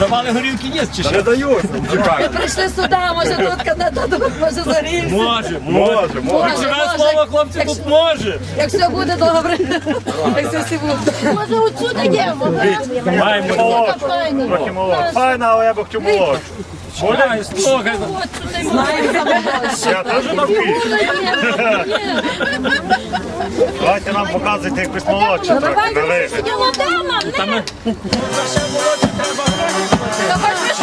Давали горілки ні, чи що? Не дають. Ми прийшли сюди, може тут кандидат, може зарівся. Може, Може, може. Ключове слово, хлопці, тут може. Як все буде добре, як все всі буде. Може, отсюди йдемо? Маємо. Молодшу. Трохи молодшу. Файна, але я б хотів молодшу. Чекай, слухай. Я теж навпіл. Давайте нам показуйте якусь молодшу. на вигляд. Молода нам, Та ми- Та хоч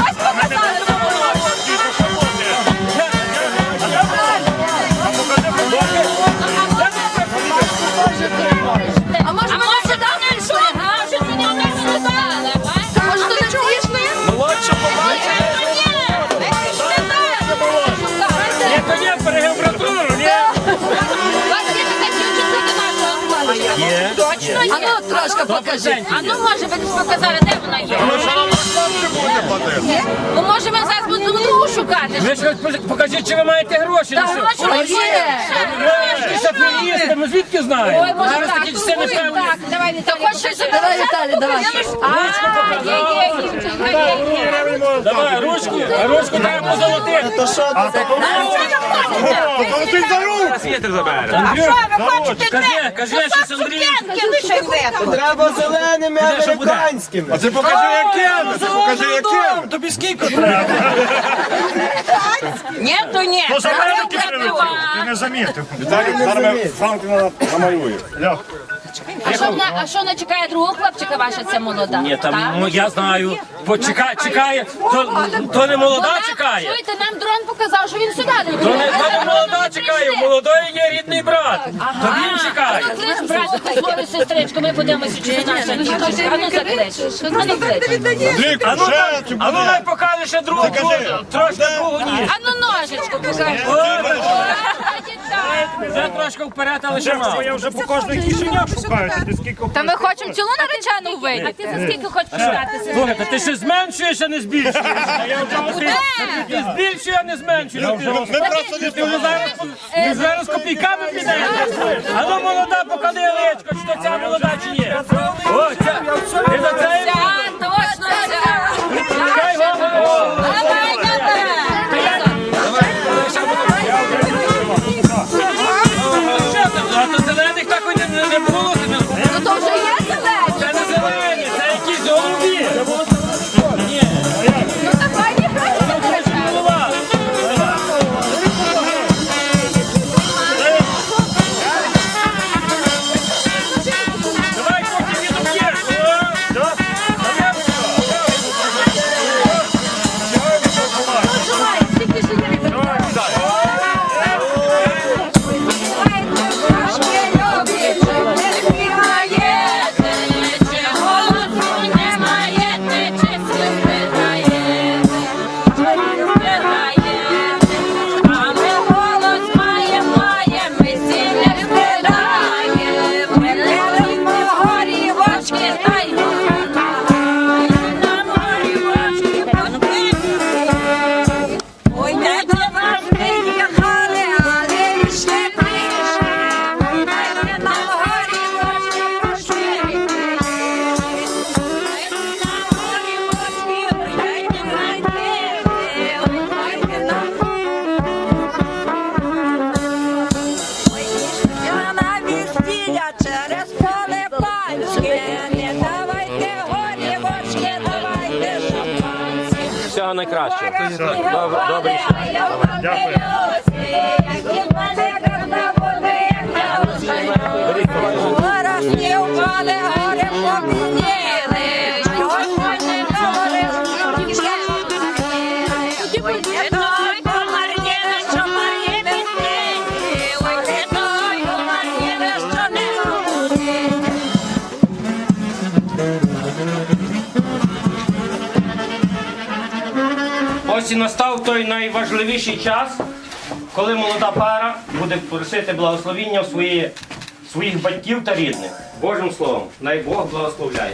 ну покажи. А ну, може, ви десь показали, де вона є? Ну, може, ми зараз будемо другу шукати. Ви ж хоч покажіть, чи ви маєте гроші. Та ну гроші Ой, є. Ви ж аферісти, ми звідки знаємо? Ой, може, Зараз так. такі часи не певні. Так, давай, Віталій, Хоч щось давай, Віталій, давай. А, є, є, дівчинка, є, є. Давай, ручку, ручку треба позолотити. А то Поколотить за руку. Андрюх, кажи, кажи, що Андрій. Треба зеленими американськими. А ти покажи. Ти покажи яким. Тобі скільки треба? Ні, то ні. То з Америки прилетів. Ти не замітив. Віталій, зараз ми Франкліна намалює. Льох. А що вона, а що вона чекає другого хлопчика ваша, це молода? Ні, там, ну, я знаю. Почекай, чекає. То, то не молода Вона, чекає. Чуєте, нам дрон показав, що він сюди не То не, то не молода чекає, у молодої є рідний брат. То він чекає. Ну, клич, братику, свою сестричку, ми подивимося, чи це наша дівчинка. А ну заклич. А ну клич. А ну, дай- а ну дай покаже ще другу, трошки другу ніж. А ну ножичку покажи. Вже трошки вперед, але ще мало. Я вже по кожній кишені шукаю. Ти скільки Та ми хочемо цілу наречену А ти за скільки хочеш пошукатися? Слухайте, ти ще зменшуєш, а не збільшуєш. Ти, збільшуєш, а не зменшуєш. Ти, Ми просто не ти зараз, копійками підеш. А ну молода, поклади яєчко, чи то ця молода чи ні. О, ця. Ти за це Всього найкращого. Добре, добре. Дякую. Ось і настав той найважливіший час, коли молода пара буде просити благословіння свої, своїх батьків та рідних. Божим словом, най Бог благословляє.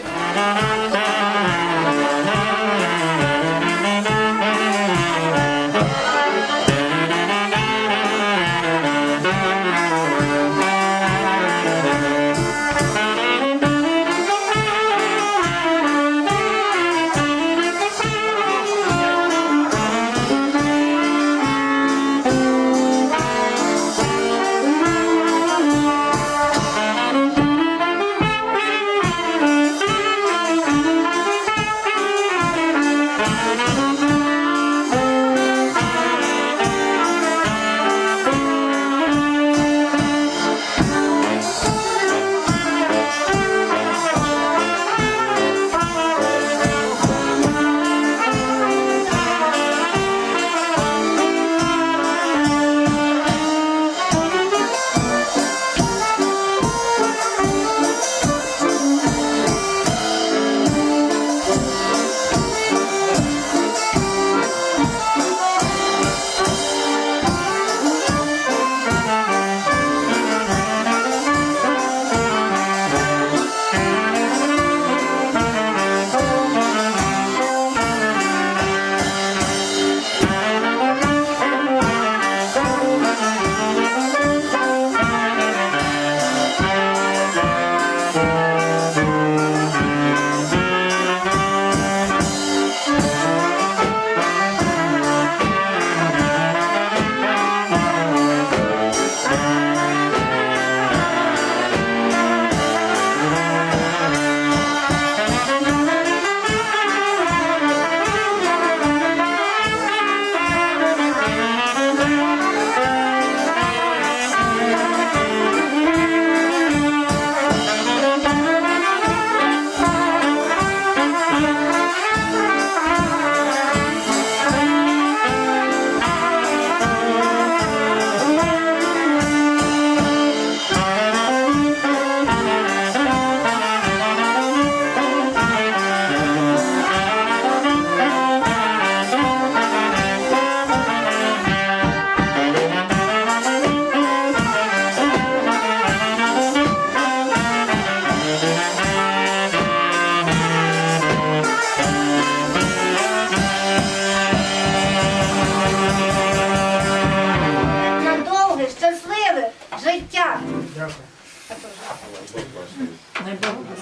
Найбагато.